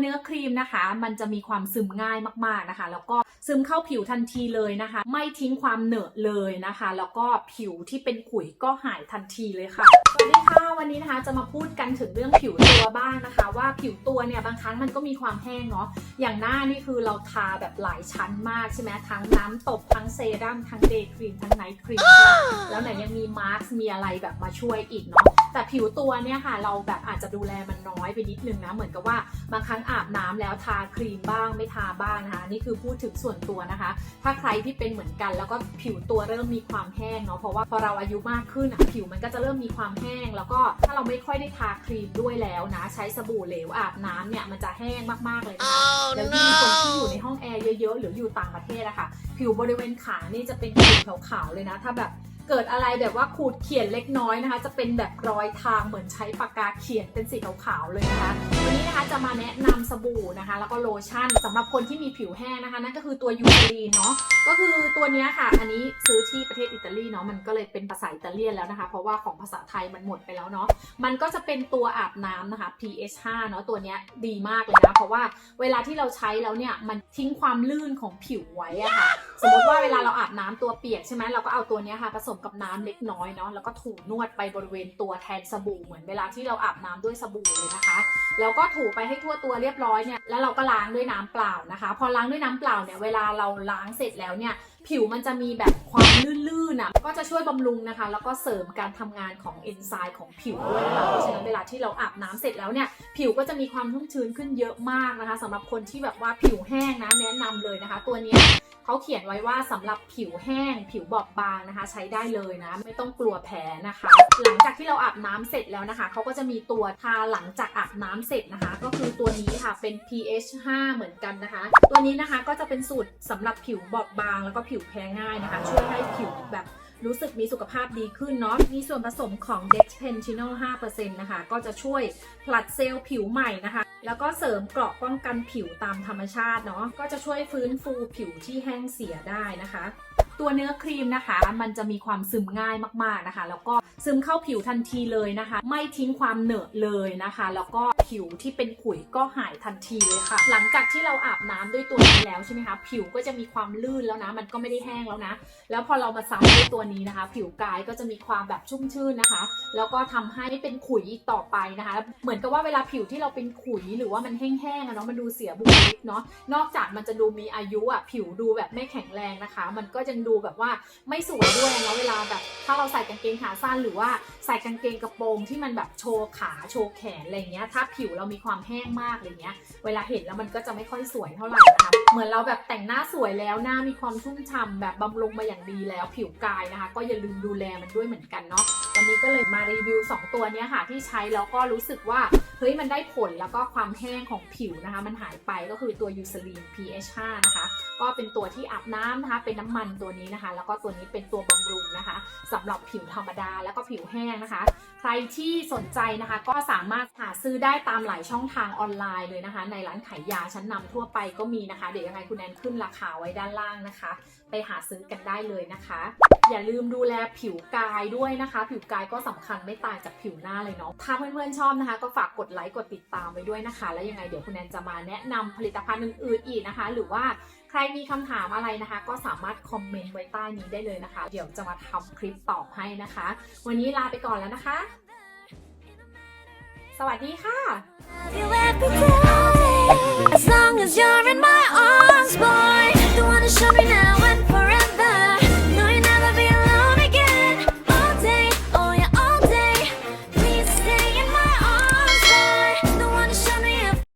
เนื้อครีมนะคะ มันจะมีความซึมง่ายมากๆนะคะ แล้วก็ ซึมเข้าผิวทันทีเลยนะคะ ไม่ทิ้งความเหนอะเลยนะคะ แล้วก็ผิวที่เป็นขุยก็หายทันทีเลยค่ะสวัสดีค่ะวันนี้นะคะจะมาพูดกันถึงเรื่องผิวตัวบ้างนะคะ ว่าผิวตัวเนี่ยบางครั้งมันก็มีความแห้งเนาะอย่างหน้านี่คือเราทาแบบหลายชั้นมากใช่ไหมทั้งน้ำตบทั้งเซรั่มทั้งเดย์ครีมทั้งไนท์ครีมแล้วไหนยังมีมาร์กมีอะไรแบบมาช่วยอีกเนาะแต่ผิวตัวเนี่ยค่ะเราแบบอาจจะดูแลมันน้อยไปนิดนึงนะเหมือนกับว่าบางครั้งอาบน้ำแล้วทาครีมบ้างไม่ทาบ้างนะคะนี่คือพูดถึงส่วนตัวนะคะ ถ้าใครที่เป็นเหมือนกัน แล้วก็ผิวตัวเริ่มมีความแห้งเนาะเพราะว่าพอเราอายุมากขึ้นอะผิวมันก็จะเริ่มมีความแห้ง แล้วก็ถ้าเราไม่ค่อยได้ทาครีมด้วยแล้วนะ ใช้สบู่เหลวอาบน้ำเนี่ยมันจะแห้งมากๆเลยนะคะแล้วยิ่งคนที่อยู่ในห้องแอร์เยอะๆหรืออยู่ต่างประเทศอะค่ะผิวบริเวณขานี่จะเป็นผิวขาวๆเลยนะ ถ้าแบบ เกิดอะไรแบบว่าขูดเขียนเล็กน้อยนะคะ จะเป็นแบบรอยทางเหมือนใช้ปากกาเขียนเป็นสีขาวๆเลยนะคะ วันนี้นะคะจะมาแนะนำสบู่นะคะ แล้วก็โลชั่นสำหรับคนที่มีผิวแห้งนะคะ นั่นก็คือตัวยูคลีนเนาะก็คือตัวนี้ค่ะ อันนี้ซื้อที่ประเทศอิตาลีเนาะมันก็เลยเป็นภาษาอิตาเลียนแล้วนะคะ เพราะว่าของภาษาไทยมันหมดไปแล้วเนาะมันก็จะเป็นตัวอาบน้ำนะคะ pH 5เนาะตัวนี้ดีมากเลยนะเพราะว่าเวลาที่เราใช้แล้วเนี่ยมันทิ้งความลื่นของผิวไว้อะค่ะ มมติว่าเวลาเราอาบน้ำตัวเปียกใช่ไหมเราก็เอาตัวนี้ค่ะผสมกับน้ำเล็กน้อยเนาะแล้วก็ถูนวดไปบริเวณตัวแทนสบู่เหมือนเวลาที่เราอาบน้ำด้วยสบู่เลยนะคะ แล้วก็ถูไปให้ทั่วตัวเรียบร้อยเนี่ยแล้วเราก็ล้างด้วยน้ำเปล่านะคะ พอล้างด้วยน้ำเปล่าเนี่ยเวลาเราล้างเสร็จแล้วเนี่ย ผิวมันจะมีแบบความลื่นๆอะก็จะช่วยบำรุงนะคะ แล้วก็เสริมการทำงานของเอนไซม์ของผิวด้วยนะคะเพราะฉะนั้นเวลาที่เราอาบน้ำเสร็จแล้วเนี่ย ผิวก็จะมีความชุ่มชื้นขึ้นเยอะมากนะคะสำหรับคนที่แบบว่าผิวแห้งนะแนะนำเลยนะคะ ตัวนี้เขาเขียนไว้ว่าสำหรับผิวแห้ง ผิวบอบบางนะคะ ใช้ได้เลยนะ ไม่ต้องกลัวแผลนะคะ หลังจากที่เราอาบน้ำเสร็จแล้วนะคะเขาก็จะมีตัวทาหลังจากอาบน้ำเสร็จนะคะ ก็คือตัวนี้ ค่ะเป็น pH 5 เหมือนกันนะคะ ตัวนี้นะคะก็จะเป็นสูตรสำหรับผิวบอบบาง แล้วก็ผิวแพ้ง่ายนะคะ ช่วยให้ผิวแบบรู้สึกมีสุขภาพดีขึ้นเนาะ มีส่วนผสมของ dexpentinol 5%นะคะ ก็จะช่วยผลัดเซลล์ผิวใหม่นะคะ แล้วก็เสริมเกราะป้องกันผิวตามธรรมชาติเนาะ ก็จะช่วยฟื้นฟูผิวที่แห้งเสียได้นะคะ ตัวเนื้อครีมนะคะ มันจะมีความซึมง่ายมากๆนะคะ แล้วก็ซึมเข้าผิวทันทีเลยนะคะ ไม่ทิ้งความเหนอะเลยนะคะ แล้วก็ผิวที่เป็นขุยก็หายทันทีเลยค่ะ หลังจากที่เราอาบน้ำด้วยตัวนี้แล้วใช่ไหมคะผิวก็จะมีความลื่นแล้วนะ มันก็ไม่ได้แห้งแล้วนะ แล้วพอเรามาซ้ำด้วยตัวนี้นะคะ ผิวกายก็จะมีความแบบชุ่มชื่นนะคะ แล้วก็ทำให้ไม่เป็นขุยอีกต่อไปนะคะ เหมือนกับว่าเวลาผิวที่เราเป็นขุยหรือว่ามันแห้งๆอะเนาะมันดูเสียบุคลิกเนาะนอกจากมันจะดูมีอายุอะผิวดูแบบไม่แข็งแรงนะคะ มันก็ยังดูแบบว่าไม่สวยด้วยเนาะเวลาแบบถ้าเราใส่กางเกงขาสั้นหรือว่าใส่กางเกงกระโปรงที่มันแบบโชว์ขาโชว์แขนอะไรเงี้ยถ้าผิวเรามีความแห้งมากอะไรเงี้ยเวลาเห็นแล้วมันก็จะไม่ค่อยสวยเท่าไหร่นะคะเหมือนเราแบบแต่งหน้าสวยแล้วหน้ามีความชุ่มฉ่ำแบบบำรุงมาอย่างดีแล้วผิวกายนะคะ ก็อย่าลืมดูแลมันด้วยเหมือนกันเนาะวันนี้ก็เลยมารีวิว 2 ตัวนี้ค่ะที่ใช้แล้วก็รู้สึกว่าเฮ้ยมันได้ผลแล้วก็ความแห้งของผิวนะคะ มันหายไปก็คือตัวยูซลีน pH 5นะคะ ก็เป็นตัวที่อาบน้ำนะคะ เป็นน้ำมันตัวนี้นะคะ แล้วก็ตัวนี้เป็นตัวบำรุงนะคะสำหรับผิวธรรมดาแล้วก็ผิวแห้งนะคะ ใครที่สนใจนะคะก็สามารถหาซื้อได้ตามหลายช่องทางออนไลน์เลยนะคะ ในร้านขายยาชั้นนำทั่วไปก็มีนะคะ เดี๋ยวยังไงคุณแอนขึ้นราคาไว้ด้านล่างนะคะ ไปหาซื้อกันได้เลยนะคะ อย่าลืมดูแลผิวกายด้วยนะคะ ผิวกายก็สำคัญไม่ต่างจากผิวหน้าเลยเนาะถ้าเพื่อนๆชอบนะคะ ก็ฝากกดไลค์กดติดตามไว้ด้วยนะคะ แล้วยังไงเดี๋ยวคุณแอนจะมาแนะนำผลิตภัณฑ์อื่นๆอีกนะคะ หรือว่าใครมีคำถามอะไรนะคะ ก็สามารถคอมเมนต์ไว้ใต้นี้ได้เลยนะคะ เดี๋ยวจะมาทำคลิปตอบให้นะคะ วันนี้ลาไปก่อนแล้วนะคะ สวัสดีค่ะ